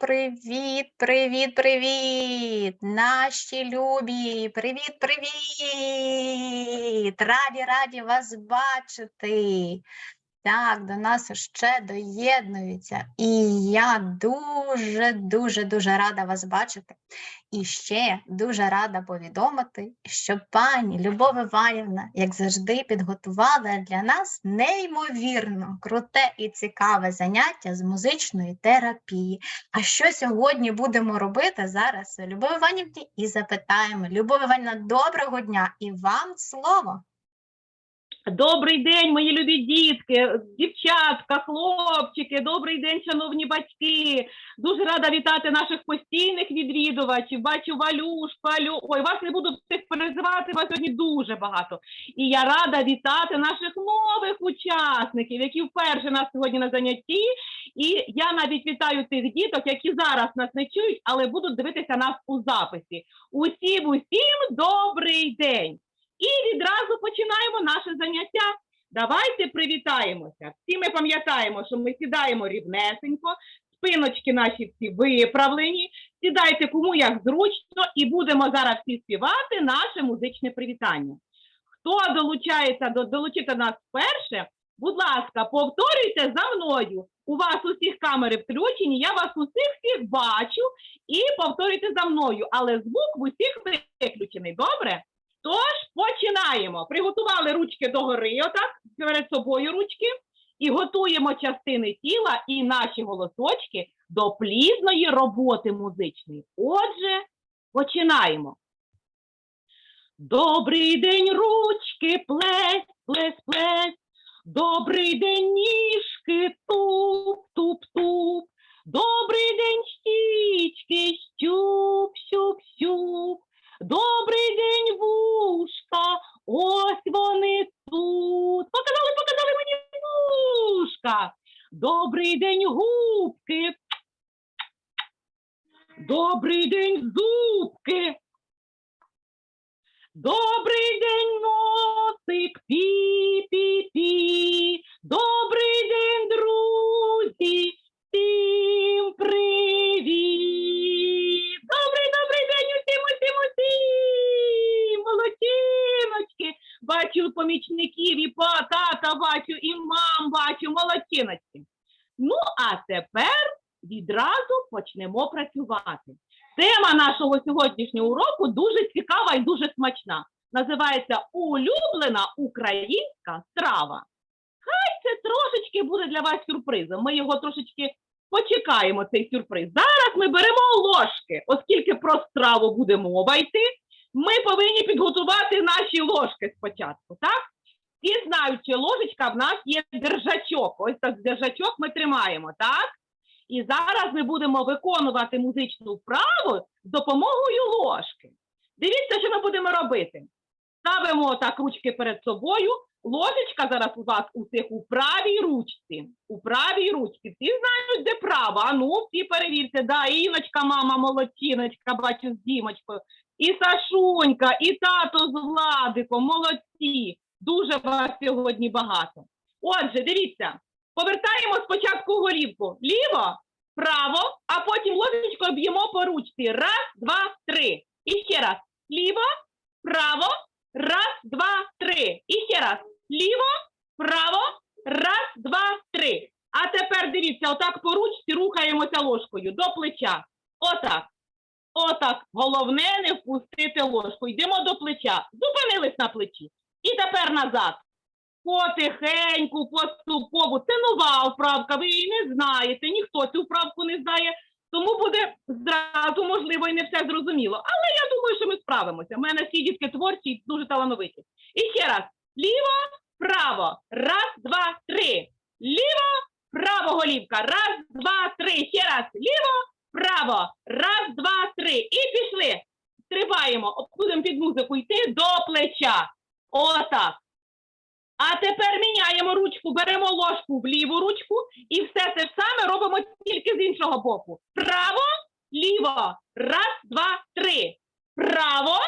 Привіт, привіт, привіт, наші любі, привіт, привіт! Раді, раді вас бачити. Так, до нас ще доєднуються, і я дуже, дуже, дуже рада вас бачити. І ще дуже рада повідомити, що пані Любов Іванівна, як завжди, підготувала для нас неймовірно круте і цікаве заняття з музичної терапії. А що сьогодні будемо робити зараз? Любов Іванівні і запитаємо. Любов Іванівна, доброго дня і вам слово. Добрий день, мої любі дітки, дівчатка, хлопчики, добрий день, шановні батьки. Дуже рада вітати наших постійних відвідувачів. Бачу Валюшку, Алю. Ой, вас не буду всіх перезивати, вас сьогодні дуже багато. І я рада вітати наших нових учасників, які вперше нас сьогодні на занятті. І я навіть вітаю тих діток, які зараз нас не чують, але будуть дивитися нас у записі. Усім, усім добрий день! І відразу починаємо наше заняття. Давайте привітаємося. Всі ми пам'ятаємо, що ми сідаємо рівнесенько, спиночки наші всі виправлені. Сідайте кому як зручно, і будемо зараз всі співати наше музичне привітання. Хто долучається до долучити нас вперше, будь ласка, повторюйте за мною. У вас усіх камери включені, я вас усіх всіх бачу і повторюйте за мною, але звук в усіх виключений. Добре? Тож починаємо. Приготували ручки догори, отак, перед собою ручки, і готуємо частини тіла і наші голосочки до плідної роботи музичної. Отже, починаємо. Добрий день, ручки, плесь, плесь, плесь. Добрий день, ніжки, туп, туп, туп. Добрий день, щічки, щуп, щуп, щуп. Добрий день, вушка, ось вони тут. Показали, показали мені вушка. Добрий день, губки. Добрий день, зубки. Добрий день, носик, пі-пі-пі. Добрий день, друзі. Всім привіт! Бачу помічників і тата бачу, і мам бачу, молодчиночки. Ну, а тепер відразу почнемо працювати. Тема нашого сьогоднішнього уроку дуже цікава і дуже смачна. Називається Улюблена українська страва. Хай це трошечки буде для вас сюрпризом. Ми його трошечки почекаємо, цей сюрприз. Зараз ми беремо ложки, оскільки про страву буде мова йти, ми повинні підготувати наші ложки спочатку, так? Всі знають, що ложечка в нас є держачок. Ось так держачок ми тримаємо, так? І зараз ми будемо виконувати музичну вправу з допомогою ложки. Дивіться, що ми будемо робити. Ставимо так ручки перед собою. Ложечка зараз у вас усіх у правій ручці. У правій ручці. Всі знають, де права. А ну, всі перевірте. Да, Іночка, мама, молодчиночка, бачу з Дімочкою. І Сашунька, і тато з Владиком, молодці. Дуже вас сьогодні багато. Отже, дивіться, повертаємо спочатку голівку. Ліво, право, а потім ложечкою б'ємо по ручці. Раз, два, три. І ще раз. Ліво, право, раз, два, три. І ще раз. Ліво, право, раз, два, три. А тепер дивіться, отак по ручці рухаємося ложкою до плеча. Отак. Отак. Головне не впустити ложку. Йдемо до плеча. Зупинились на плечі. І тепер назад. Потихеньку, поступово. Це нова вправка, ви її не знаєте, ніхто цю вправку не знає. Тому буде зразу, можливо, і не все зрозуміло. Але я думаю, що ми справимося. У мене всі дітки творчі і дуже талановиті. І ще раз. Ліво, право. Раз, два, три. Ліво, право голівка. Раз, два, три. Ще раз. Ліво, право. Раз, два, три. І пішли. Стрибаємо. Будемо під музику йти до плеча. Отак. А тепер міняємо ручку, беремо ложку в ліву ручку і все те ж саме робимо тільки з іншого боку. Право, ліво. Раз, два, три. Право,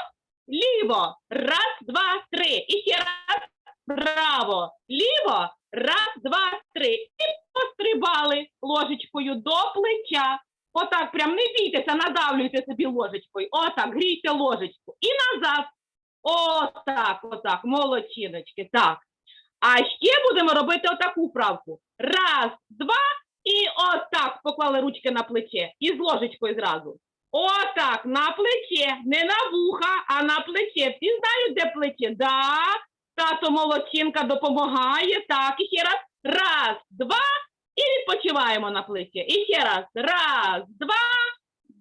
ліво. Раз, два, три. І ще раз. Право, ліво. Раз, два, три. І пострибали ложечкою до плеча. Отак, прям не бійтеся, надавлюйте собі ложечкою. Отак, грійте ложечку. І назад. Отак, отак, молодчиночки. Так. А ще будемо робити отаку вправку. Раз, два, і отак поклали ручки на плече. І з ложечкою зразу. Отак, на плече, не на вуха, а на плече. Всі знають, де плече? Да. Тато молодчинка допомагає. Так, і ще раз. Раз, два, і відпочиваємо на плече. І ще раз. Раз, два,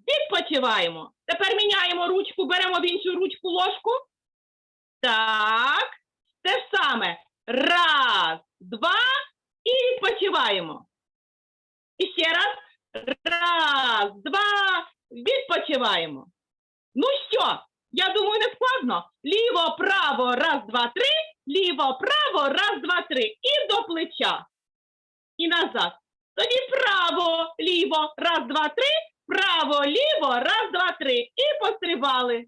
відпочиваємо. Тепер міняємо ручку, беремо в іншу ручку ложку. Так. Те ж саме. Раз, два, і відпочиваємо. І ще раз. Раз, два, відпочиваємо. Ну що, я думаю, не складно. Ліво, право, раз, два, три. Ліво, право, раз, два, три. І до плеча. І назад. Тоді право, ліво, раз, два, три. Право, ліво, раз, два, три. І пострибали.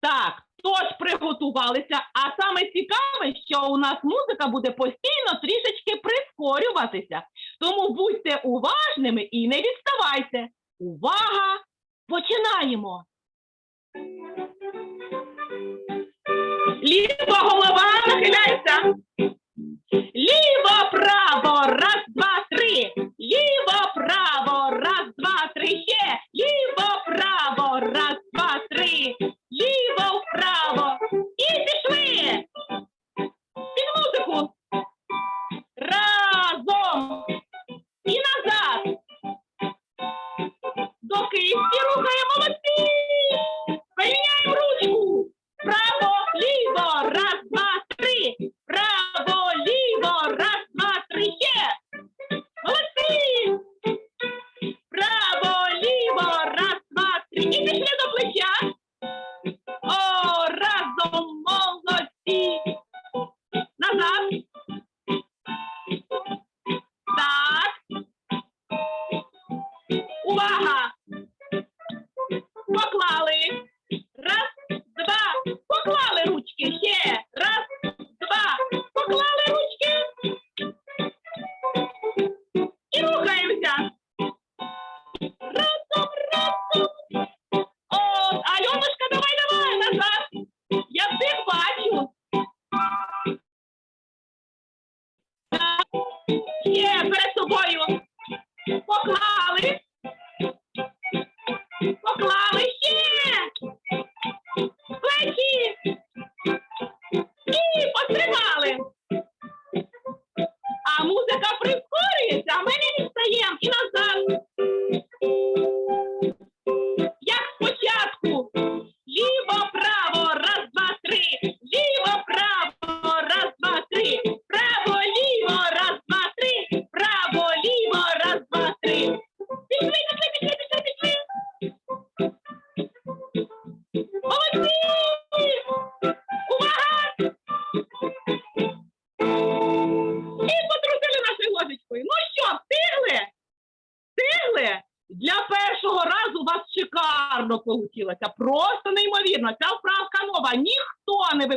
Так, тож приготувалися. А саме цікаве, що у нас музика буде постійно трішечки прискорюватися. Тому будьте уважними і не відставайте. Увага! Починаємо! Ліва голова нахиляється.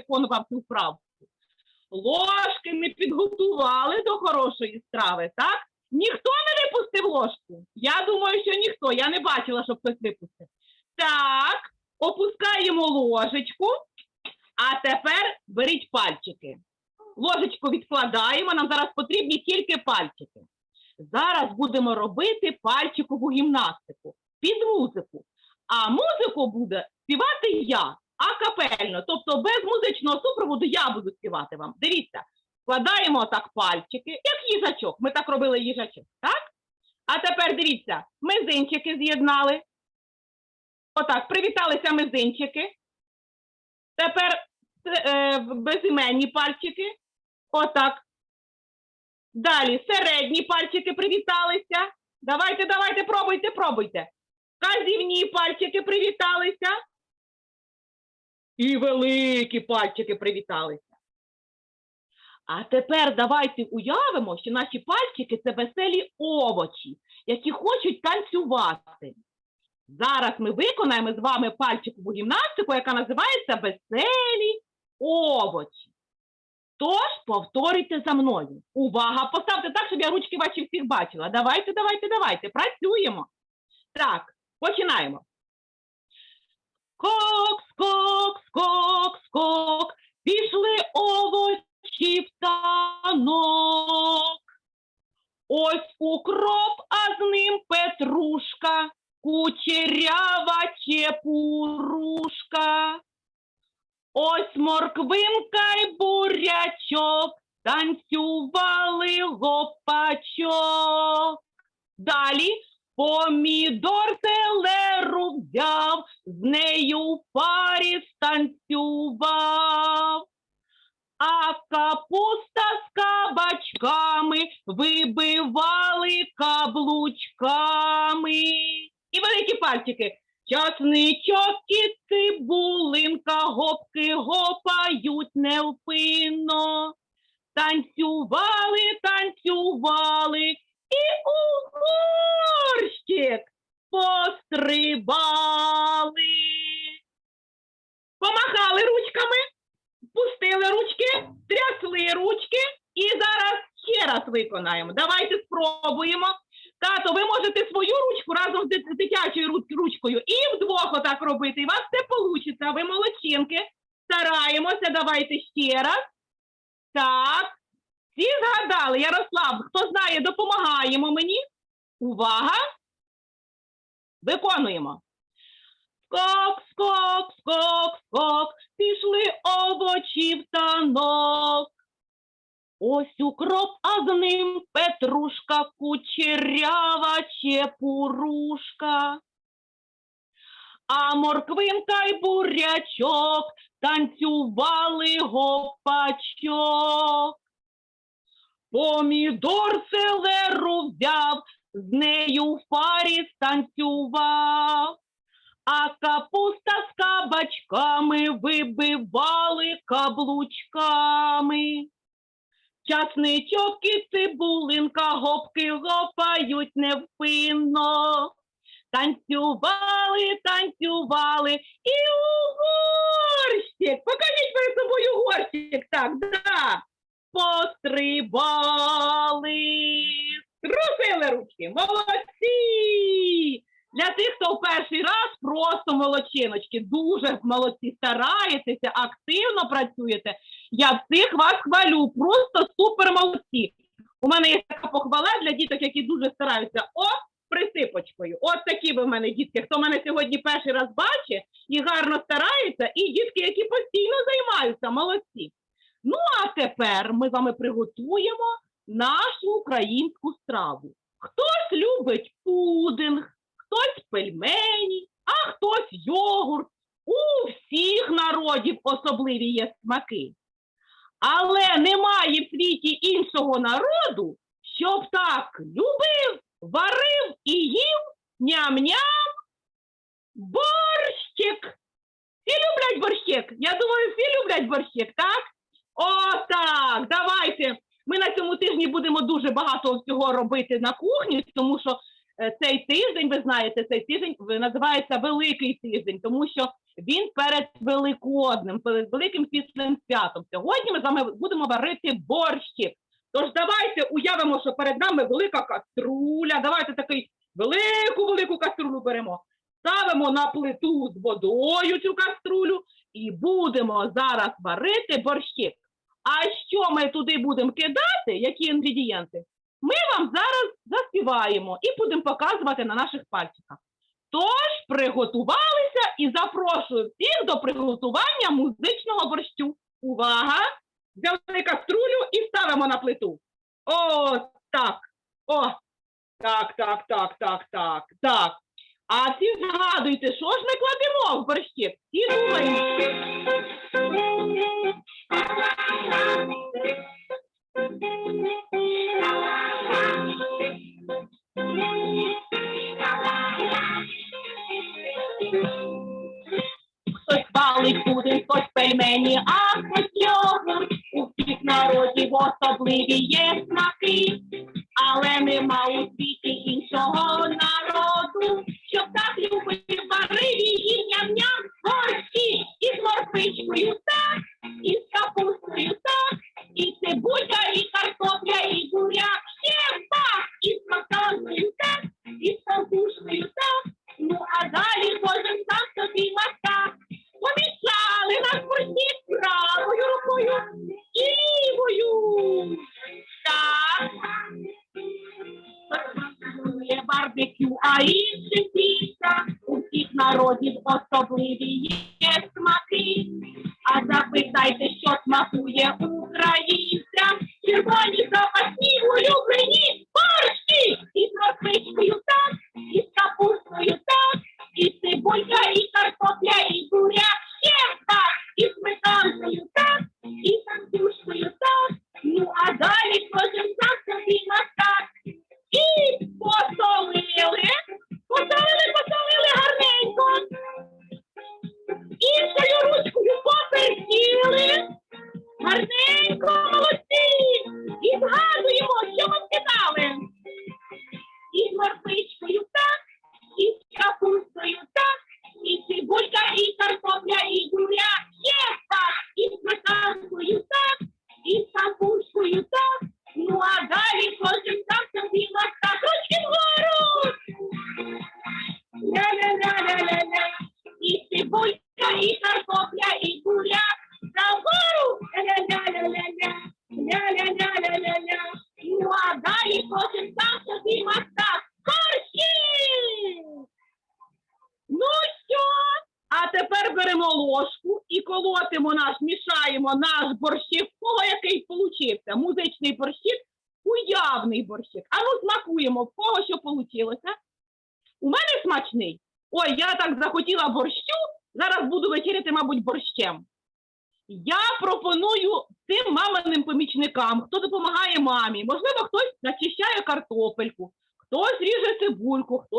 Виконував цю вправку. Ложки ми підготували до хорошої страви, так? Ніхто не випустив ложку. Я думаю, що ніхто. Я не бачила, щоб хтось випустив. Так, опускаємо ложечку. А тепер беріть пальчики. Ложечку відкладаємо. Нам зараз потрібні тільки пальчики. Зараз будемо робити пальчикову гімнастику під музику. А музику буде співати я, акапельно, тобто без музичного супроводу я буду співати вам. Дивіться, складаємо так пальчики, як їжачок. Ми так робили їжачок, так? А тепер дивіться, мизинчики з'єднали. Отак, привіталися мизинчики. Тепер е, безіменні пальчики. Отак. Далі середні пальчики привіталися. Давайте, давайте, пробуйте, пробуйте. Казівні пальчики привіталися. І великі пальчики привіталися. А тепер давайте уявимо, що наші пальчики це веселі овочі, які хочуть танцювати. Зараз ми виконаємо з вами пальчикову гімнастику, яка називається Веселі овочі. Тож повторюйте за мною. Увага! Поставте так, щоб я ручки ваші всіх бачила. Давайте, давайте, давайте. Працюємо. Так, починаємо. Скок, скок, скок, скок. Пішли овочі в танок. Ось укроп, а з ним петрушка, кучерява чепурушка. Ось морквинка й бурячок, танцювали гопачок. Часничок і цибулинка, гопки гопають невпинно. Танцювали, танцювали і у горщик пострибали. Помахали ручками, пустили ручки, трясли ручки і зараз ще раз виконаємо. Давайте спробуємо. Тато, ви можете свою ручку разом з дитячою ручкою і вдвох отак робити. І вас все вийде. Ви молодчинки. Стараємося. Давайте ще раз. Так. Всі згадали, Ярослав, хто знає, допомагаємо мені. Увага. Виконуємо. Скок, скок, скок, скок, пішли овочі в танок. Ось укроп, а з ним петрушка, кучерява чепурушка. А морквинка й бурячок танцювали гопачок. Помідор селеру взяв, з нею в парі станцював. А капуста з кабачками вибивали каблучками. Часничок і цибулинка гопки гопають невпинно. Танцювали, танцювали і у горщик. Покажіть перед собою горщик. Так, да. Пострибали. Трусили ручки. Молодці! Для тих, хто в перший раз, просто молодчиночки. Дуже молодці, стараєтеся, активно працюєте. Я всіх вас хвалю, просто супер молодці. У мене є така похвала для діток, які дуже стараються. О, присипочкою. От такі ви в мене дітки. Хто мене сьогодні перший раз бачить і гарно старається, і дітки, які постійно займаються, молодці. Ну а тепер ми з вами приготуємо нашу українську страву. Хтось любить пудинг, хтось пельмені, а хтось йогурт. У всіх народів особливі є смаки. Але немає в світі іншого народу, щоб так любив, варив і їв ням-ням борщик. Всі люблять борщик? Я думаю, всі люблять борщик, так? О, так, давайте. Ми на цьому тижні будемо дуже багато всього робити на кухні, тому що цей тиждень, ви знаєте, цей тиждень е, називається Великий тиждень, тому що він перед Великоднем, перед Великим пісним святом. Сьогодні ми з вами будемо варити борщик. Тож давайте уявимо, що перед нами велика каструля. Давайте такий велику велику каструлю беремо. Ставимо на плиту з водою цю каструлю і будемо зараз варити борщик. А що ми туди будемо кидати, які інгредієнти, ми вам зараз заспіваємо і будемо показувати на наших пальчиках. Тож приготувалися і запрошую всіх до приготування музичного борщу. Увага! Взяли каструлю і ставимо на плиту. О, так. О, так, так, так, так, так, так. А всі згадуйте, що ж ми кладемо в борщик? Всі думаємо. Хтось палить пудинг, хтось пельмені, а хтось йогурт. У всіх народів особливі є смаки, але нема у світі іншого народу,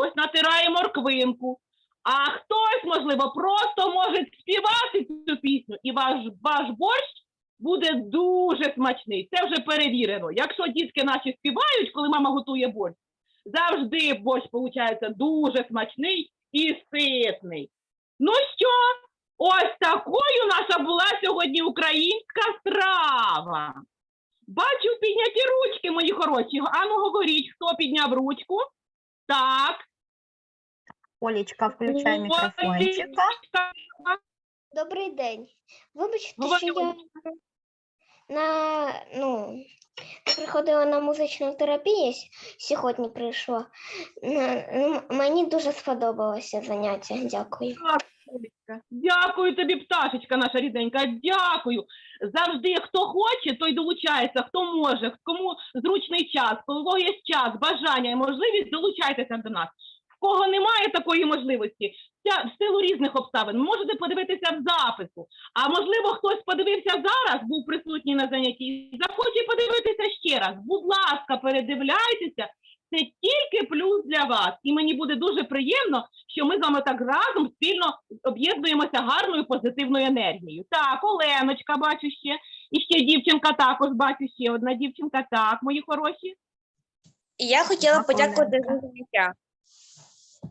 хтось натирає морквинку. А хтось, можливо, просто може співати цю пісню, і ваш, ваш борщ буде дуже смачний. Це вже перевірено. Якщо дітки наші співають, коли мама готує борщ, завжди борщ виходить дуже смачний і ситний. Ну що, ось такою наша була сьогодні українська страва. Бачу підняті ручки, мої хороші. Ану, говоріть, хто підняв ручку? Так. Олічка, включай мікрофончика. Добрий день. Вибачте, що я на ну приходила на музичну терапію сьогодні прийшла. На- ну, Мені дуже сподобалося заняття. Дякую. Олечка, Дякую тобі, пташечка наша рідненька. Дякую. Завжди хто хоче, той долучається, хто може, кому зручний час, коли є час, бажання і можливість, долучайтеся до нас. Кого немає такої можливості, ця- в силу різних обставин, можете подивитися в запису. А можливо, хтось подивився зараз, був присутній на занятті, і захоче подивитися ще раз. Будь ласка, передивляйтеся. Це тільки плюс для вас. І мені буде дуже приємно, що ми з вами так разом спільно об'єднуємося гарною позитивною енергією. Так, Оленочка, бачу ще. І ще дівчинка також бачу ще одна дівчинка. Так, мої хороші. І я хотіла Так, подякувати Оленка. за заняття.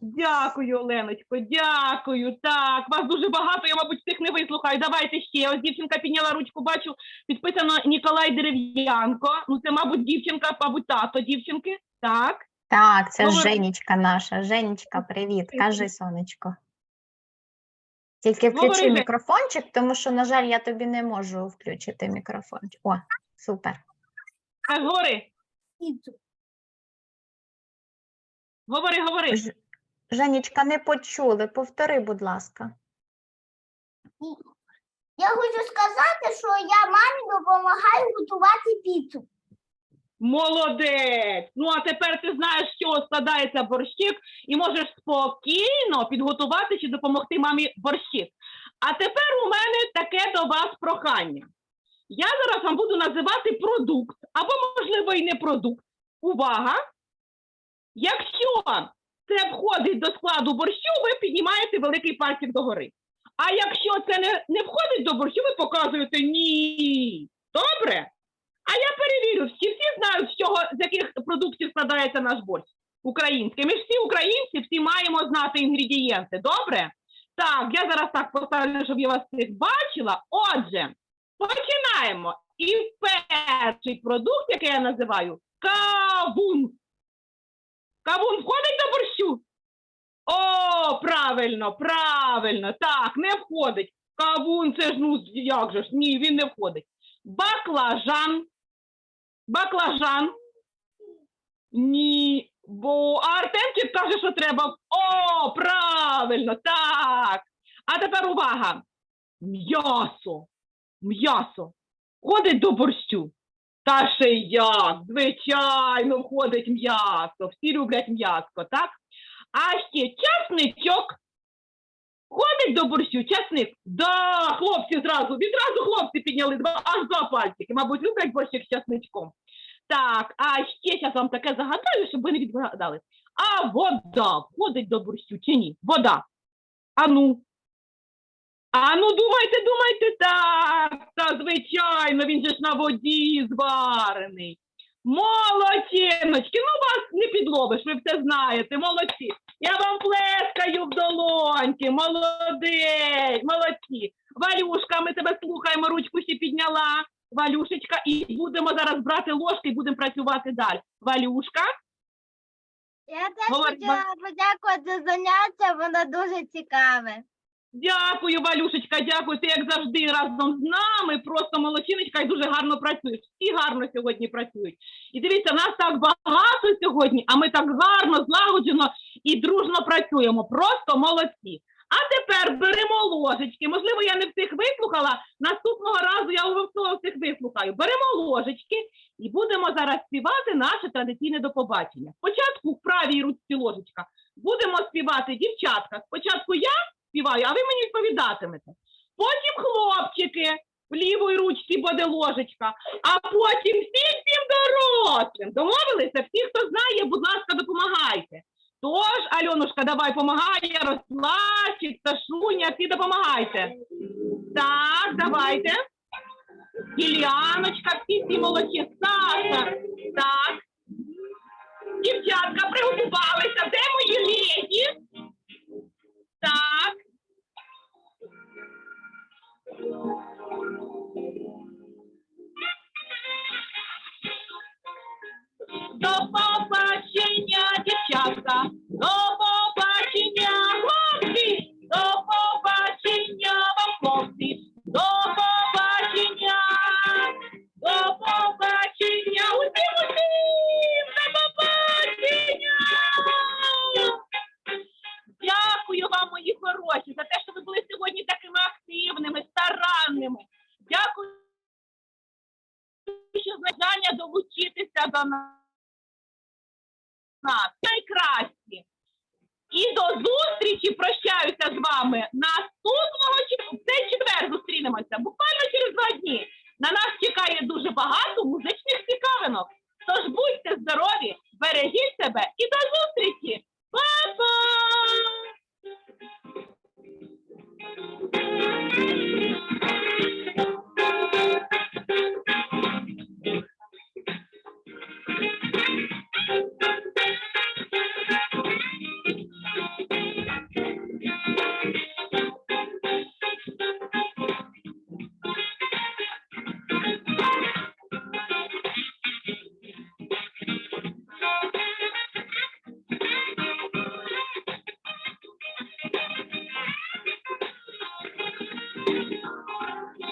Дякую, Оленочко, дякую. Так, вас дуже багато, я, мабуть, всіх не вислухаю. Давайте ще. Ось дівчинка підняла ручку, бачу, підписано Ніколай Дерев'янко. Ну, це, мабуть, дівчинка, мабуть, тато дівчинки. Так. Так, це Говори. Женечка наша. Женечка, привіт. Кажи, сонечко. Тільки включи Жень. мікрофончик, тому що, на жаль, я тобі не можу включити мікрофончик. О, супер. Так, говори. Говори, говори. Ж- Женечка, не почули. Повтори, будь ласка. Я хочу сказати, що я мамі допомагаю готувати піцу. Молодець! Ну а тепер ти знаєш, з чого складається борщик, і можеш спокійно підготувати чи допомогти мамі борщик. А тепер у мене таке до вас прохання. Я зараз вам буду називати продукт, або, можливо, і не продукт. Увага! Якщо це входить до складу борщу, ви піднімаєте великий пальчик догори. А якщо це не, не входить до борщу, ви показуєте ні. Добре? А я перевірю, всі всі знають, з чого з яких продуктів складається наш борщ український. Ми ж всі українці, всі маємо знати інгредієнти. Добре? Так, я зараз так поставлю, щоб я вас всіх бачила. Отже, починаємо. І перший продукт, який я називаю, кавун. Кавун входить до борщу? О, правильно, правильно. Так, не входить. Кавун, це ж ну як же ж? Ні, він не входить. Баклажан. Баклажан. Ні. Бо Артемчик каже, що треба. О, правильно, так. А тепер увага. М'ясо. М'ясо. Ходить до борщу. Та ще як, звичайно, входить м'ясо. Всі люблять м'ясо, так? А ще часничок. Ходить до борщу, часник. Да, хлопці зразу, відразу хлопці підняли два, аж два пальчики. Мабуть, люблять борщик з часничком. Так, а ще зараз вам таке загадаю, щоб ви не відгадали. А вода входить до борщу чи ні? Вода. Ану. Ану, думайте, думайте, так, та звичайно, він же ж на воді зварений. Молодчиночки, ну вас не підловиш, ви все знаєте, молодці. Я вам плескаю в долоньки, молодець, молодці. Валюшка, ми тебе слухаємо, ручку ще підняла. Валюшечка, і будемо зараз брати ложки і будемо працювати далі. Валюшка, Я теж Говори, хотіла подякувати за заняття, воно дуже цікаве. Дякую, Валюшечка, дякую. Ти як завжди разом з нами. Просто молодчиночка і дуже гарно працюєш. Всі гарно сьогодні працюють. І дивіться, нас так багато сьогодні, а ми так гарно, злагоджено і дружно працюємо. Просто молодці. А тепер беремо ложечки. Можливо, я не всіх вислухала. Наступного разу я обов'язково всіх вислухаю. Беремо ложечки і будемо зараз співати наше традиційне до побачення. Спочатку в правій руці ложечка. Будемо співати дівчатка. Спочатку я співаю, а ви мені відповідатимете. Потім хлопчики в лівій ручці буде ложечка, а потім всім всім дорослим. Домовилися? Всі, хто знає, будь ласка, допомагайте. Тож, Альонушка, давай помагай, Ярославчик, Сашуня, всі допомагайте. Так, давайте. Іляночка, всі всі молодці, Саша. Так. Дівчатка приготувалися. Де мої леді? Так. Então, é Trabuco